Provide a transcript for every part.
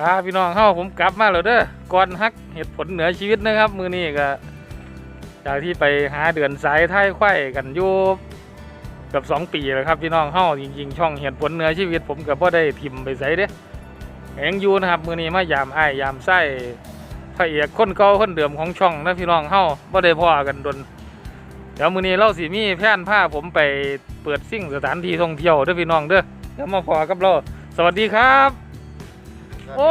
ครับพี่น้องเฮาผมกลับมาแล้วเด้อก่อนฮักเหตุผลเหนือชีวิตนะครับ มือนี้ก็จากที่ไปหาเดือนสายท้ายไข่กันอยู่เกับสองปีแล้วครับพี่น้องเฮาจริง ๆ ช่องเหตุผลเหนือชีวิต ผมก็บ่ได้ทิมไปใส่เด้ยังยูนะครับมือนี้มายามไอ้ยามไส้พระเอกคนเก่าคนเดิมของช่องนะพี่น้องเฮาบ่ได้พ้อกันดนเดี๋ยวมือนี้เราสิมีแผนพาผมไปเปิดซิ่งสถานที่ท่องเที่ยวเด้อพี่น้องเด้อเดี๋ยวมาพอกับเราสวัสดีครับ โอ้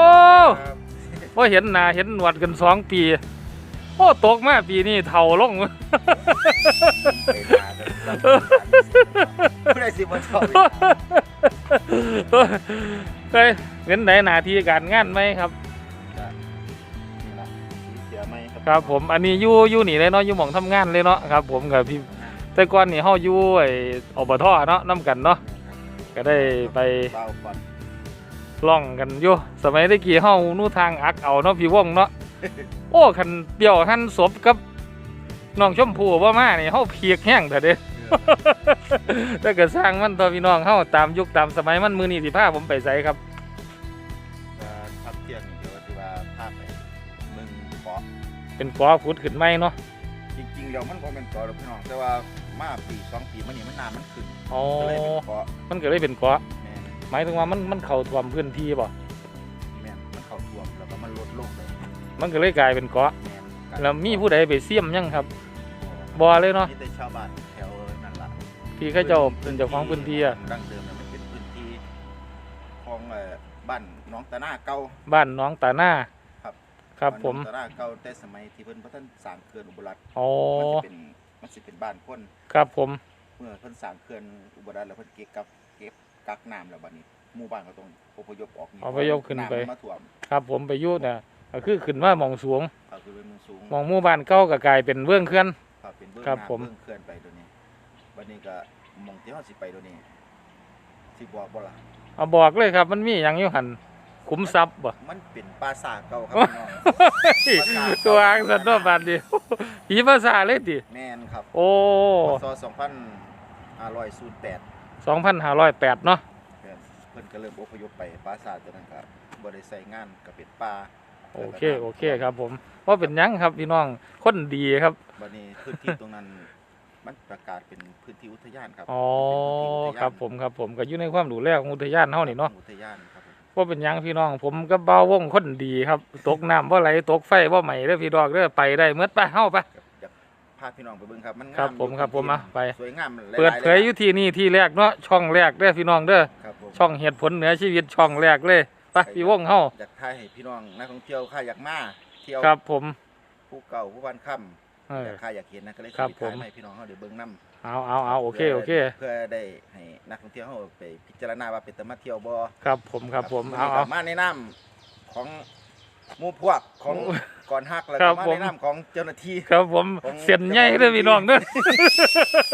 ว่าเห็นหน้าเห็นหนวดกันสองปี โอ้ตกมาปีนี้เท่าลงผู้ใดสิมาชอบเคยเห็นไหนหน้าที่การงานไหมครับนี่ล่ะสีเสียไหมครับ ครับผมอันนี้อยู่อยู่นี่เลยเนาะอยู่หม่องทำงานเลยเนาะครับ ผมกับพี่แต่ก่อนนี่เฮาอยู่ไอ้อบทเนาะนํกันเนาะก็ได้ไปเบาก่อน ล่องกันอยู่สมัยตะกี้เฮานู่ทางอักเอาเนาะพี่วงเนาะโอ้คันเปี่ยวหันศพกับน้องชมพู่บ่มานี่เฮาเพียกแห้งเถอะเด้ถ้าเกิดสร้างมันตัวพี่น้องเฮาตามยุคตามสมัยมันมือนี้สิพาผมไปไสครับจะทับเที่ยงนี่เดี๋ยวที่ว่าภาพไปมึงเกาะเป็นกอขุดขึ้นไหมเนาะจริงๆแล้วมันก็เป็นเกาะหรอกพี่น้องแต่ว่ามาปีสองปีมันนี่มันน้ำมันขึ้นอ๋อก็เลยเป็นเกาะมันก็เลยเป็นเกาะแม่น หมายถึงว่ามันมันเข้าท่วมพื้นที่บ่แม่นมันเข้าท่วมแล้วก็มันลดลงเลยมันก็เลยกลายเป็นเกาะแม่นแล้วมีผู้ใดไปเสี่ยมยังครับบ่เลยเนาะมีแต่ชาวบ้านแถวนั่นล่ะที่เขาเจ้าเป็นเจ้าของพื้นที่อะดั้งเดิมเนี่ยมันเป็นพื้นที่ของเอ่อบ้านหน้องตะหน้าเก่า บ้านหน้องตาหน้าครับ ครับผมบ้านหนองตะหน้าเก่าแต่สมัยที่เพิ่นบ่ทันสร้างเขื่อนอุบลรัตน์อ๋อมันสิเป็นมันสิเป็นบ้านคน ครับผม เมื่อเพิ่นสร้างเขื่อนอุบลรัตน์แล้วเพิ่นเก็บกับเก็บ กักน้ำแล้วบัดนี้หมู่บ้านก็ต้องอพยพออกนี่อพยพขึ้นไปำมัมาท่วมครับ ผมไปอยู่น่ะก็คือขึ้นมาหมองสูงก็คือเป็นเมืองสูงหมองหมู่บ้านเก่าก็กลายเป็นเบื้องเขื่อน ครับเป็นเบื้องครับน้ำผม เบื้องเขื่อนไปตัวนี้บัดนี้ก็หมองที่เฮาสิไปตัวนี้สิบอกบ่ล่ะเอาบอกเลยครับ มันมีหยังอยู่หันขุมทรัพย์บ่ มันเป็นปราสาทเก่าครับพี่น้อง ตัวอ้างสันนบาดดิผีภาษาเลยดิแม่นครับ โอ้ พศ2508 2508เนาะเพิ่นเพิ่นก็เริ่มอพยพไปปราสาทตัวนั้นก็บ่ได้ใส่งานก็เป็นป่าโอเคโอเคครับผมว่าเป็นหยังครับพี่น้องคนดีครับบัดนี้พื้นที่ตรงนั้นมันประกาศเป็นพื้นที่อุทยานครับอ๋อเป็นพื้นที่อุทยานครับผมครับผมก็อยู่ในความดูแลของอุทยานเฮานี่เนาะอุทยานครับผมว่าเป็นหยังพี่น้อง ผมกับเบาวงคนดีครับ ตกน้ำบ่ไหลตกไฟบ่ไหม้เด้อพี่ดอกเด้อไปได้เมื่อไปเฮาไปครับอยาก พาพี่น้องไปเบิ่งครับ มันงามครับผมอยู่ครับผมที่อะไป สวยงามหลาๆเปิดเผยอยู่ที่นี่ที่แรกเนาะช่องแรกเด้อพี่น้องเด้อครับผมช่องเหตุผลเหนือชีวิตช่องแรกเลยไปพี่วงเฮาอยากถ่ายให้พี่น้องนักท่องเที่ยวข้าอยากมาเที่ยวครับผมผู้เก่าผู้วันค่ำเอออยากข้าอยากเห็นนะก็เลยครับสิไปถ่ายผมมาให้พี่น้องเฮาได้เบิ่งนํเอาเอาเอาโอเคโอเคเพื่อได้ให้นักท่องเที่ยวเฮาไปพิจารณาว่าเป็นตามาเที่ยวบ่ ครับผมครับผมวันเอานี้เอาก็มาในน้ำของ หมู่พวกของโอ้ก่อนฮักแล้วครัก็บมาผม ในน้ำของเจ้าหน้าที่ ครับผมของเสียนใหญ่เด้อพี่น้องเด้อ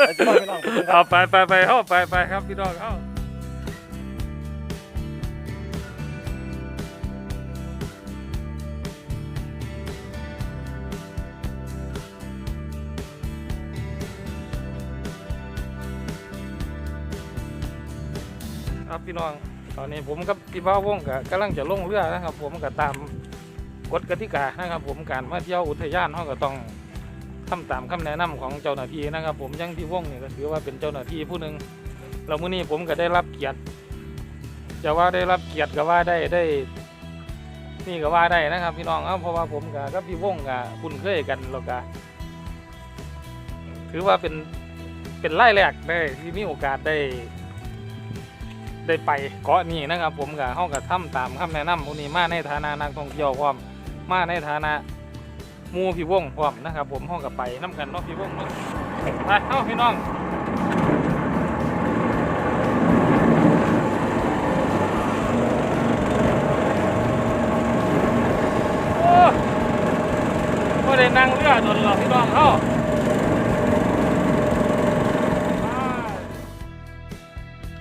แล้วจะบอกพี่น้องไปดูคเอารับไปไปไปเฮาไปไปครับพี่น้องเฮาครับพี่น้อง ตอนนี้ผมกับพี่บ้าวงก็กำลังจะลงเรือนะครับ ผมก็ตาม กฎกติกานะครับ ผมการมาเที่ยวอุทยานเขาก็ต้องทำตามคำแนะนำของเจ้าหน้าที่นะครับ ผมยังพี่ว่องเนี่ยก็ถือว่าเป็นเจ้าหน้าที่ผู้หนึ่งเราเมื่อนี้ผมก็ได้รับเกียรติจะว่าได้รับเกียรติก็ว่าได้ได้ นี่ก็ว่าได้นะครับ พี่น้องเอ้าเพราะว่าผมกับกับพี่วงกับคุ้นเคยกันแล้วก็ถือว่าเป็นเป็นไล่แรกได้ที่มีโอกาสได้ได้ไปเกาะนี้นะครับ ผมกับเฮากับทำตามคำแนะนำพวกนี้มาในฐานะนักท่องเที่ยวพร้อม มาในฐานะมูพี่วงพร้อมนะครับ ผมเฮากับไปน้กันเนาะพี่วงเนาะไปเฮาพี่น้องโอ้บ่ได้นั่งเรือโดนหรอกพี่น้องเฮา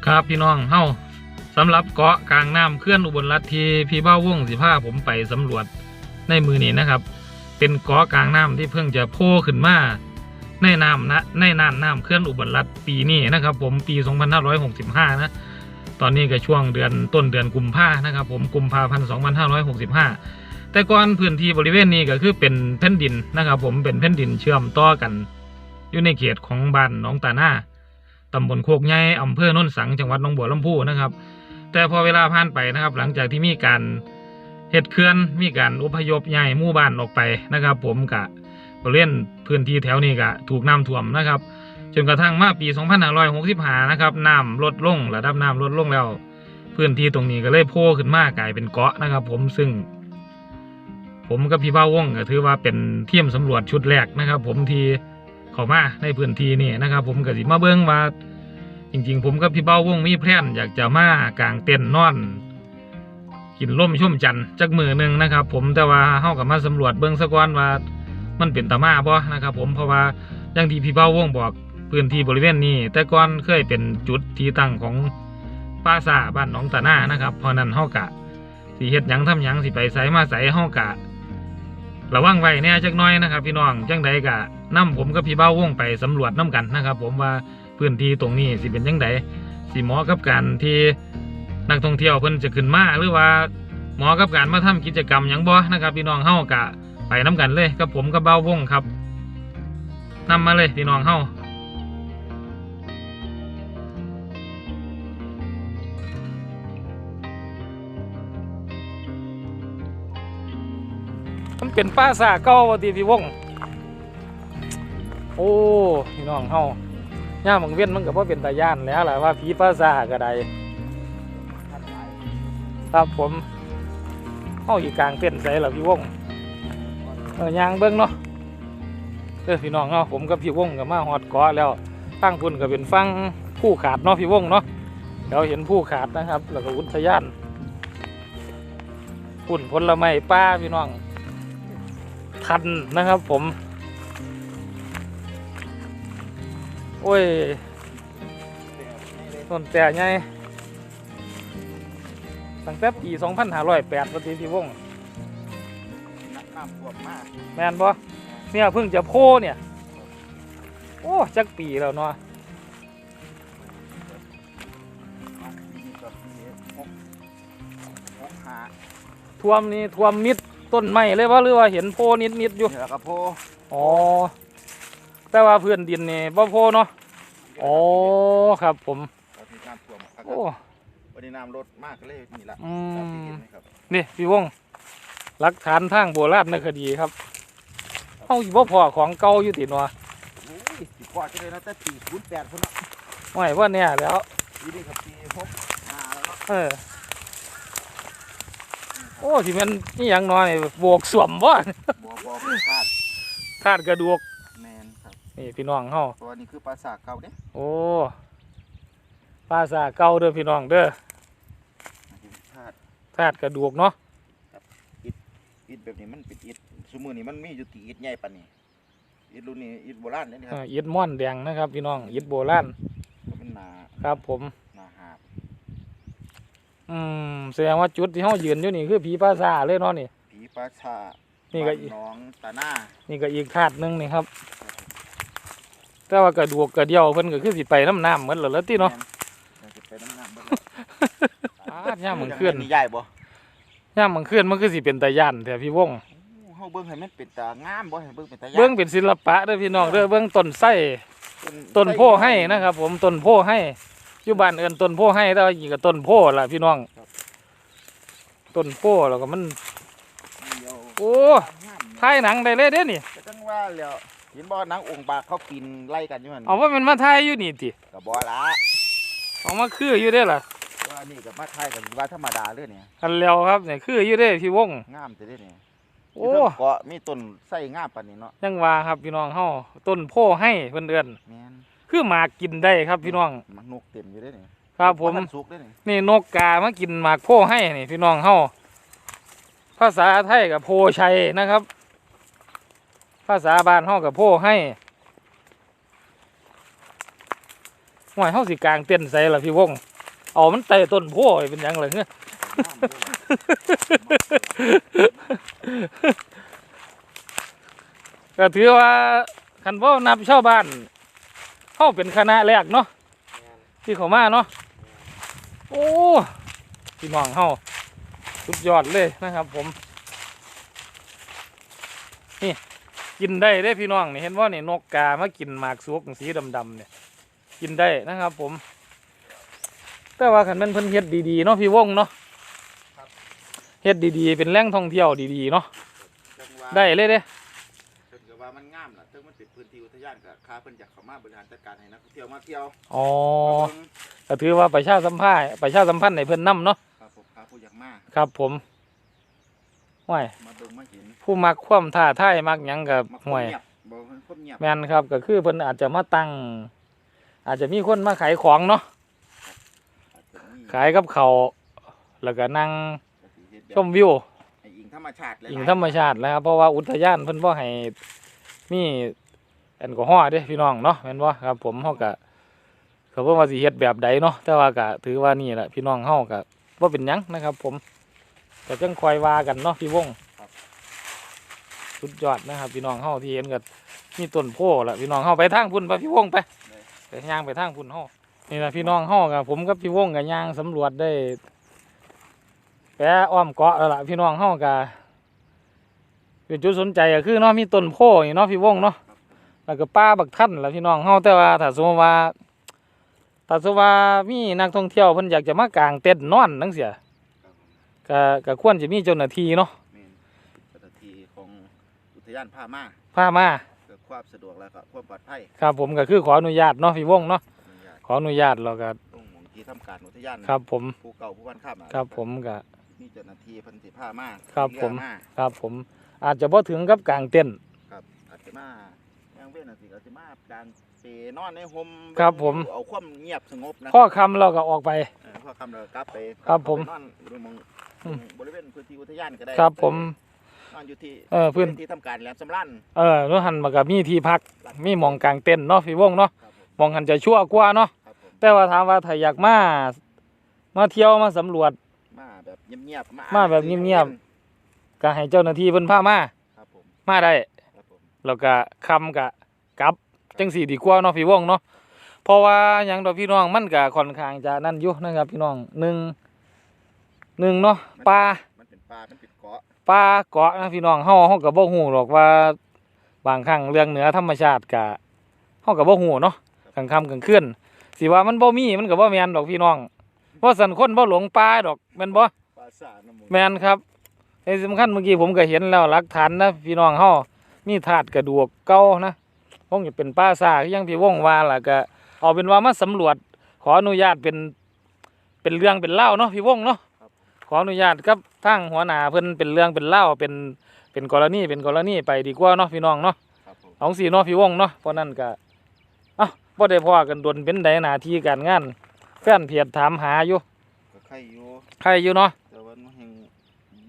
ครับพี่น้องเฮาสำหรับเกาะกลางน้ำเคลื่อนอุบลรัฐที่พี่เบ้าวงสิพาผมไปสำรวจ ในมือนี้นะครับ เป็นกาะกลางน้ำที่เพิ่งจะโผล่ขึ้นมาในน้ำนะในน่านน้ำเคลื่อนอุบลรัฐปีนี้นะครับ ผมปี 2565 นะ ตอนนี้ก็ช่วงเดือนต้นเดือนกุมภานะครับ ผมกุมภาพันธ์ 2565 แต่ก่อนพื้นที่บริเวณนี้ก็คือเป็นแผ่นดินนะครับ ผมเป็นแผ่นดินเชื่อมต่อกัน อยู่ในเขตของบ้านหนองตาหน้าตำบลโคกใหญ่อำเภอโนนสังจังหวัดหนองบัวลำพูนะครับ แต่พอเวลาผ่านไปนะครับ หลังจากที่มีการ เหตุเขื่อนมีการอพยพย้ายหมู่บ้านออกไปนะครับ ผมกะบริเวณพื้นที่แถวนี้กะถูกน้ำท่วมนะครับ จนกระทั่งมาปี 2565 นะครับน้ำลดลงระดับน้ำลดลงแล้ว พื้นที่ตรงนี้ก็เลยโผล่ขึ้นมากลายเป็นเกาะนะครับ ผมซึ่ง ผมกับพี่เบ้าวงก็ถือว่าเป็นเทียมสำรวจชุดแรกนะครับ ผมที่เข้ามาในพื้นที่นี่นะครับ ผมก็สิมาเบิ้งว่าจริง ๆ ผมกับพี่เบ้าวงมีแพลนอยากจะมากางเต็นท์นอน กินล่มชุ่มจันทร์จักมือหนึ่งนะครับ ผมแต่ว่าเฮากับมาสำรวจเบิ้องสะก่อนว่ามันเป็นตามาบ่นะครับผมเพราะว่าอย่างที่พี่เบ้าวงบอกพื้นที่บริเวณนี้ แต่ก่อนเคยเป็นจุดที่ตั้งของปราสาบ้านหนองตาหน้านะครับเพราะนั้นเฮากะสิเฮ็ดหยังทำหยังสิไปไสมาไสเฮากะระวังไว้แหน่จักน้อยนะครับ พี่น้องจังใดกะนํผมกับพี่เบ้าวงไปสำรวจน้กันนะครับ ผมว่าพื้นที่ตรงนี้สิเป็นจังใดสิเหมาะกับการที่ นักท่องเที่ยวเพิ่นจะขึ้นมาหรือว่าหมาะกับการมาทำกิจกรรมหยังบ่นะครับพี่น้องเฮากะไปน้ำกันเลยกับผมกับเบ้าวงครับนำมาเลยพี่น้องเฮามันเป็นป้าสาเก้าว่าตีพี่วง โอ้พี่น้องเฮาย่ามังเวียนมันก็บ่เป็นตาย่านแล้วล่ะว่าผีป้าสาก็ได้ ครับผมเฮาอีกกลางเต้นใส่ล่ะพี่วงเออยางเบิ้งเนาะเออพี่น้องเนาะผมกับพี่วงกับมาฮอดกาะแล้วตั้งพุ่นก็เป็นฟังผู้ขาดเนาะพี่วงเนาะเดี๋ยวเห็นผู้ขาดนะครับ แล้วก็อุทยานพุ่นผลไม้ป้าพี่น้องทันนะครับผม โอ้ยต้นแต่ใหญ่ ตั้งแต่ปี2508ปฏิพี่วงนักน้ำท่วมมากแมนบ่เนี่ยเพิ่งจะโพเนี่ย โอ้จักปีแล้วเนาะปีนี้ก็ปีหกหกหาท่วมนี่ท่วมมิดต้นไม้เลยว่าหรือว่าเห็นโพนิดนิดๆอยู่เหนือกระโพอ๋อแต่ว่าพื้นดินนี่บ่โพเนาะอ๋อครับผมตอนที่น้ำท่วมครับโอ้ วันนี้น้ำลดมากก็เลยนี่ละอืตามที่มเห็นนะครับนี่พี่วงหลักฐานทางโบราณในคดีครับเฮาสิบ่พอของเก่าอยู่ติเนาะโอ้ยสิบกว่าจะเลยนะแต่ปีศูนย์แปดคนละไม่ว่าเนี่ยแล้ว ปีนี้ครับปีหกห้าแล้วเนาะเออ โอ้สิแมันนี่ยังน้อยโบกสวมบ่บัวบัวพลาดคาดกระดูกแมนครับนี่พี่น้องเฮาตัวนี้คือปราสาทเก่าเด้โอ้ปลาสาเก่าเด้อพี่น้องเด้อพลาดธาตุกระดูกเนาะอิฐแบบนี้มันเป็นอิฐสมือนี้มันมีอยู่ตีอิฐใหญ่ปานนี้อิฐรุ่นนี้อิฐโบราณเลยนี่คเอ่รับออิฐม่อนแดงนะครับ พี่น้องอิฐโบราณมันหนาครับ ผม หนาหาบอืมแสดงว่าจุดที่เฮายืนอยู่นี่คือผีปลาสาเลยเนาะนี่ ผีปราชานี่ก็บ้าน้องตาหน้านี่ก็อีกธาตุหนึงนี่ครับ แต่ว่ากระดูกกระเดี่ยวเพิ่นก็คือสิไปน้ำน้ำเหมือนเหรอแล้วติเนาะแม่จะไปน้ำน้ำเบิ่ง อ่า ย่ามมันขึ้นนี่ใหญ่บ่ย่ามมันขึ้นมันคือสิเป็นตาย่านแต่พี่วงเฮาเบิ่งให้มันเป็นตางามบ่ให้เบิ่งเป็นตาย้านเบิ่งเป็นศิลปะเด้อพี่น้องเด้อเบิ่งต้นไส้ต้นโพให้นะครับ ผมต้นโพให้อยู่บ้านเอิ้นต้นโพให้แต่ว่าอีกก็ต้นโพล่ะพี่น้องต้นโพแล้วก็มันเดียวโอ้งามถ่ายหนังได้เลยเด้นี่ก็จังว่าแล้วเห็นบ่หนังองค์บากเขาปีนไล่กันอยู่หั่นเอาว่ามันมาถ่ายอยู่นี่ติก็บ่ละเอามาคืออยู่เด้อล่ะ ว่านี่ก็มาทายกันว่าธรรมดาเลยเนี่ยกันแล้วครับเนี่ยคืออยู่เด้พี่วง งามแต่เด้เนี่ยโอ้มีต้นเกาะมีต้นไส้งามปานนี้เนาะยังว่าครับพี่น้องเฮาต้นโพให้เพิ่นเอิ้นแม่นคือหมากกินได้ครับพี่น้องมันนกเต็มอยู่เด้เนี่ยครับผมนสุกเด้เนี่ยนี่นกกามากินหมากโพให้นี่พี่น้องเฮาภาษาไทยกับโพชัยนะครับ ภาษาบ้านเฮากับโพให้หวยเฮาสิกลางเต้นใส่ล่ะพี่วง เอามันไต่ต้นโพไว้เป็นหยังล่ะเงี้ยงามเลยก็ถือว่าคันพ่อนับชาวบ้านเฮาเป็นคณะแรกเนาะที่เขามาเนาะโโอ้พี่น้องเฮาสุดยอดเลยนะครับ ผม นี่กินได้ได้พี่น้องนี่เห็นว่านี่นกกามากินหมากสุกสีดำๆเนี่ย กินได้นะครับ ผม แต่ว่าขันแมันเพิ่นเฮ็ดดีๆเนาะพี่วงเนาะเฮ็ดดีๆ เป็นแหล่งท่องเที่ยวดีๆเนาะจังว่าได้เลยเด้ เพิ่นก็ว่ามันงามล่ะถึงมันเป็นพื้นที่อุทยานก็ค่าเพิ่นอยากเข้ามาบริหารจัดการให้นักท่องเที่ยวมาเที่ยวอ๋อมาเบิ่งก็ถือว่าประชาสัมพันธ์ประชาสัมพันธ์ในเพิ่นนํเนาะครับผมค่าผู้อยากมาครับ ผมห่วยมาเบิ่งมาเห็นผู้มักความท้าทายมักหยังกับมาคห่วนยเงียบบ่ให้คนเงียบแม่นครับก็คือเพิ่นอาจจะมาตั้ง อาจจะมีคนมาขายของเนาะอาจจะมี ขายกับเขาวแล้วก็นั่งก็สิเฮ็ดแบบชมวิวให้อิงธรรมชาติหลายๆอิงธรรมชาติแล้วครับเพราะว่าอุทยานเพิ่นบ่ให้มีแอลกอฮอล์เด้พี่น้องเนาะแม่นบ่ครับ ผมเฮาก็ก็บ่ว่าสิเฮ็ดแบบใดเนาะแต่ว่าก็ถือว่านี่แหละพี่น้องเฮาก็บ่เป็นหยังนะครับ ผมก็จังคอยว่ากันเนาะพี่วงสุดยอดนะครับ พี่น้องเฮาที่เห็นก็มีต้นโพล่ะพี่น้องเฮาไปทางพุ่นไปพี่วงไปไปย่างไปทางพุ่นเฮา นี่ล่ะพี่น้องเฮาก็ผมกับพี่วงก็ย่างสำรวจได้แปะอ้อมเกาะแล้วล่ะพี่น้องเฮาก็เป็นจุดสนใจก็คือเนาะมีต้นโพนี่เนาะพี่วงเนาะแล้วก็ป้าบักท่านแหละพี่น้องเฮาแต่ว่าถ้าสมมติว่าถ้าสมมติว่ามีนักท่องเที่ยวเพิ่นอยากจะมากางเต็นท์นอนจังเสียครับผมก็ก็ควรจะมีเจ้าหน้าที่เนาะแม่นเจ้าหน้าที่ของอุทยานพามาพามาเพื่อความสะดวกแล้วก็ความปลอดภัยครับผมก็คือขออนุญาตเนาะพี่วงเนาะอนุญาต ขออนุญาตแล้วก็ตรงของที่ทำการอุทยานครับผมผู้เก่าผู้บ้านข้ามอะครับผมก็มีเจ้าหน้าที่เพันธิพามาครับเอผมมาครับผม อาจจะบ่ถึงกับกางเต็นท์ครับอาจจะมาย่างเว้นอาจจะอาจจะมากลางเปนอนในโฮมครับผมเอาความเงียบสงบนะข้อคำเราก็ออกไปเออพอคำเรากลับไปครับผมไปนอนอยู่หมองอืมบริเวณพื้นที่อุทยานก็ได้ครับผมนอนอยู่ที่เออพื้นที่ทำการแหลมสำรันเออนู้หันมากับมีที่พักมีหมองกางเต็นท์เนาะพี่วงเนาะครับผ มหมองหันจะชั่วกว่าเนาะครับผมแต่ว่าถามว่าถ้าอยากมามาเที่ยวมาสำรวจ มาแบบเงียบๆมามาแบบเงียบ ก็ให้เจ้าหน้าที่เพิ่นพามาครับผมมาได้ ครับผมแล้วก็คำกะกลับจังสี่ดีกว่าเนาะพี่วงเนาะเพราะว่าหยังดอกพี่น้องมันก็ค่อนข้างจะนั่นอยู่นะครับพี่น้องหนึ่งหนึ่งเนาะปลามันเป็นปลามันเป็นเกาะปลาเกาะนะพี่น้องเฮาเฮาก็บ่ฮู้หรอกว่า บางครั้งเรื่องเหนือธรรมชาติก็เฮาก็บ่ฮู้เนาะ กลางค่ำกลางคืนสิว่ามันบ่มีมันก็บ่แม่นดอกพี่น้องว่าสันคนบ่หลงป่าดอกแม่นบ่ปลาสาน้ำมูลแมนครับในสำคัญเมื่อกี้ผมก็เห็นแล้วหลักฐานนะพี่น้องเฮามีถาดกระดูกเก่านะคงจะเป็นป้าซาคือยังพี่วงว่าล่ะก็เอาเป็นว่ามาสำรวจ ขออนุญาตเป็นเป็นเรื่องเป็นเล่าวเนาะพี่วงเนาะครับขออนุญาตกับทางหัวหน้าเพิ่นเป็นเรื่องเป็นเล่าวเป็นเป็นกรณีเป็นกรณีไปดีกว่าเนาะพี่น้องเนาะครับผมเอาสีเนาะพี่วงเนาะเพราะนั้นก็เอ้า บ่ได้พอกันดนเป็นใดหน้าที่การงาน แฟนเพจถามหาอยู่ก็ใครอยู่ใครอยู่เนาะ แต่ว่ามันยัง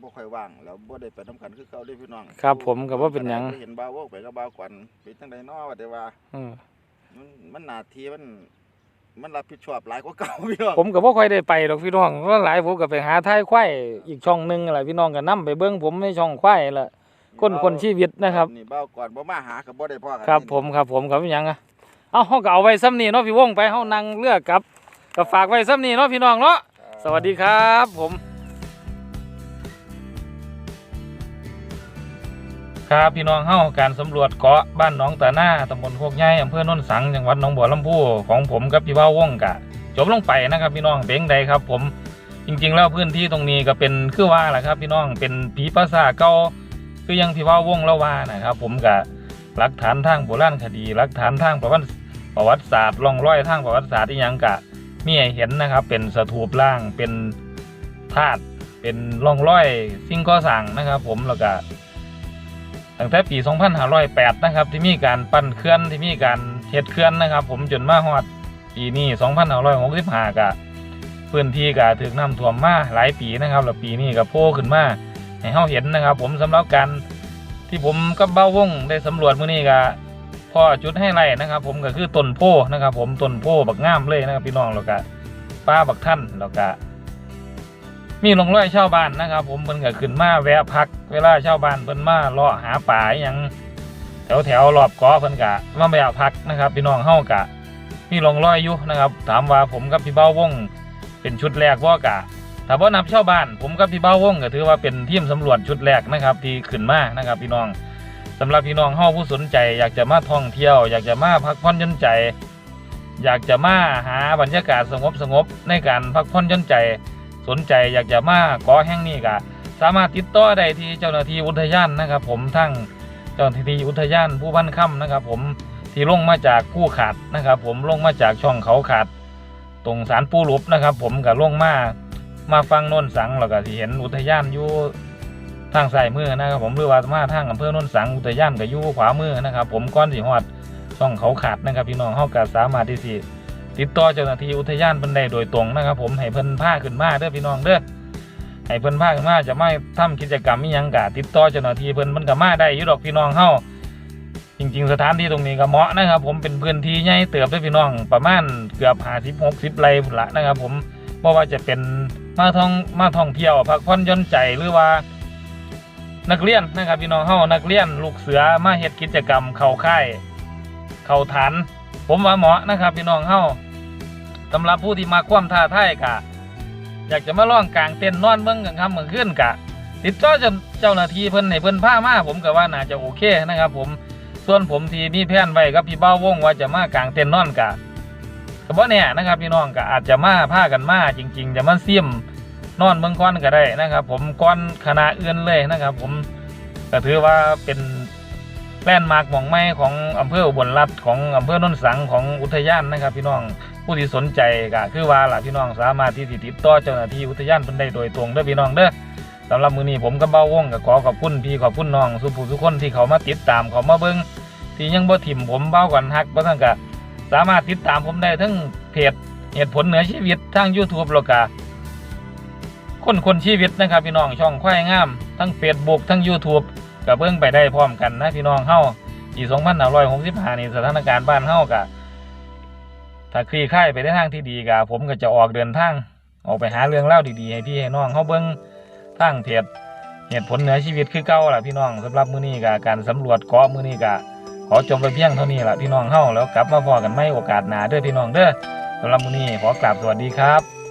บ่ค่อยว่างแล้วบ่ได้ไปนํกันคือเก่าเด้อพี่น้องครับผมก็บ่เป็นหยัง ไปเห็นบ่าวโวกไปกับบ่าวกวนเป็นจังไดน้อว่าแต่ว่า อืมมันมันหน้าที่มัน มันรับผิดชอบหลายกว่าเก่าพี่น้องผมก็บ่ค่อยได้ไปดอกพี่น้องเพราะหลายผมก็ไปหาท้ายควายอีกช่องหนึงแหละพี่น้องก็นํไปเบิ่งผมในช่องควายแหละคนคนชีวิตนะครับ นี่บ่าวก่อนบ่มาหาก็บ่ได้พ่อกันครับผมครับผมครับหยังอะ เอาเฮาก็เอาไว้ซ้ำนี้เนาะพี่วงไปเฮานั่งเลือกกลับก็ฝากไว้ซ้ำนี้เนาะพี่น้องเนาะสวัสดีครับผม ครับพี่น้องเฮาการสำรวจเกาะบ้านหนองตาหน้าตำบลโคกใหญ่อำเภอโนนสังจังหวัดหนองบัวลำพูของผมกับพี่ว่าวงกะ จบลงไปนะครับพี่น้องเป็นใดครับ ผมจริง ๆ แล้วพื้นที่ตรงนี้ก็เป็นคือว่าแหละครับ พี่น้องเป็นผีภาษาทเก่าคือยังพี่ว่าวงเล่าว่านะครับ ผมกะหลักฐานทางโบราณคดีหลักฐานทางประวัติ ประวัติศาสตร์ร่องรอยทางประวัติศาสตร์ที่ยังกะมีให้เห็นนะครับ เป็นสถูปล่างเป็นธาตุเป็นร่องรอยสิ่งก่อสร้างนะครับ ผมแล้วก็ตั้งแต่ปี 2508 นะครับ ที่มีการปั้นเคลื่อนที่มีการเฮ็ดเคลื่อนนะครับ ผมจนมาฮอดปีนี้ 2565ก็พื้นที่ก็ถึงน้ำท่วมมาหลายปีนะครับแล้วปีนี้ก็โผล่ขึ้นมาให้เฮาเห็นนะครับ ผมสำหรับการที่ผมกับเบ้าวงได้สำรวจมื้อนี้ก็ พอจุดให้ไรนะครับ ผมก็คือต้นโพนะครับ ผมต้นโพบักงามเลยนะครับพี่น้องแล้วก็ป้าบักท่านแล้วก็มีลงร้อยชาวบ้านนะครับ ผมเพิ่นก็ขึ้นมาแวะพัก เวลาชาวบ้านเพิ่นมาเลาะหาป่าอหยังแถวแถวรอบเกาะเพิ่นกะมาแวะพักนะครับ พี่น้องเฮากะมีลงร้อยอยู่นะครับ ถามว่าผมกับพี่เบ้าวงเป็นชุดแรกว่ากะถ้าว่านับชาวบ้าน ผมกับพี่เบ้าวงก็ถือว่าเป็นทีมสำรวจชุดแรกนะครับ ที่ขึ้นมานะครับ พี่น้อง สำหรับพี่น้องเฮาผู้สนใจ อยากจะมาท่องเที่ยว อยากจะมาพักผ่อนย่อนใจ อยากจะมาหาบรรยากาศสงบสงบในการพักผ่อนย่อนใจ สนใจอยากจะมากาะแห่งนี้ก็สามารถติดต่อได้ที่เจ้าหน้าที่อุทยานนะครับ ผมทั้งเจ้าหน้าที่อุทยานผู้พันค่ำนะครับ ผมที่ลงมาจากผู้ขาดนะครับ ผมลงมาจากช่องเขาขาดตรงสารปูหลบนะครับ ผมกับลงมามาฟังน่นสังแล้วก็ที่เห็นอุทยานอยู่ ทางซ้ายมือนะครับผมหรือว่ามาทางอำเภอโน่นสังอุทยานก็อยู่ขวามือนะครับ ผมก้อนสีหอดช่องเขาขาดนะครับพี่น้องเฮาก็สามารถที่สิติดต่อเจ้าหน้าที่อุทยานเพิ่นได้โดยตรงนะครับ ผมให้เพิ่นพาขึ้นมาเด้อพี่น้องเด้อให้เพิ่นพาขึ้นมาจะไม่ทำกิจกรรมมียังกะติดต่อเจ้าหน้าที่เพิ่นมันก็มาได้อยู่ดอกพี่น้องเฮาจริง ๆ สถานที่ตรงนี้ก็เหมาะนะครับ ผมเป็นพื้นที่ใหญ่เติบเด้อพี่น้องประมาณเกือบ50 60ไร่พุ่ละนะครับ ผมบ่ว่าจะเป็นมาท่องมาท่องเที่ยวพักผ่อนย่อนใจหรือว่า นักเรียนนะครับพี่น้องเฮานักเรียนลูกเสือมาเฮ็ดกิจกรรมเข้าค่ายเข้าฐาน ผมว่าเหมาะนะครับพี่น้องเฮาสำหรับผู้ที่มาคว่ำท่าท่ายกะ อยากจะมาล่องกลางเต้นท์นอนเบิ่งกันค่ำเมื่อคืนกะ ติดต่อเจ้าเจ้าหน้าที่เพิ่นให้เพิ่นพามาผมก็ว่าน่าจะโอเคนะครับ ผมส่วนผมที่มีแผนไว้กับพี่เบ้าวงว่าจะมากลางเต้นท์นอนกะก็บ่แน่นะครับพี่น้องก็อาจจะมาพากันมาจริง ๆ จะมาเสี่ยม นอนเบิ่งก้อนก็ได้นะครับ ผมก้อนคณะอื่นเลยนะครับ ผมก็ถือว่าเป็นแลนด์มาร์กหมองไม้ของอำเภออุบลรัฐของอำเภอโนนสังของอุทยานนะครับ พี่น้องผู้ที่สนใจก็คือว่าล่ะพี่น้องสามารถที่ติดต่อเจ้าหน้าที่อุทยานเพิ่นได้โดยตรงเด้อพี่น้องเด้อสำหรับมือนี้ผมกับเบ้าวงก็ขอขอบคุณพี่ขอบคุณน้องสุภูทุกคนที่เขามาติดตามเขามาเบิ่งที่ยังบ่ถิ่มผมเบ้ากันฮักบ่ทั้งก็สามารถติดตามผมได้ทั้งเพจเหตุผลเหนือชีวิตทาง YouTube แล้วก็ คนคนชีวิตนะครับพี่น้องช่องควายงาม ทั้ง Facebook ทั้ง YouTube ก็เบิ่งไปได้พร้อมกันนะพี่น้องเฮาปี2565นี่สถานการณ์บ้านเฮาก็ถ้าคลี่คลายไปในทางที่ดีก็ผมก็จะออกเดินทางออกไปหาเรื่องเล่าดีๆให้พี่ให้น้องเฮาเบิ่งทางเพจเหตุผลเหนือชีวิตคือเก่าล่ะพี่น้องสำหรับมื้อนี้ก็การสำรวจเกาะมื้อนี้ก็ขอจบไปเพียงเท่านี้ล่ะพี่น้องเฮาแล้วกลับมาพอกันใหม่โอกาสหนาเด้อพี่น้องเด้อสำหรับมื้อนี้ขอกราบสวัสดีครับ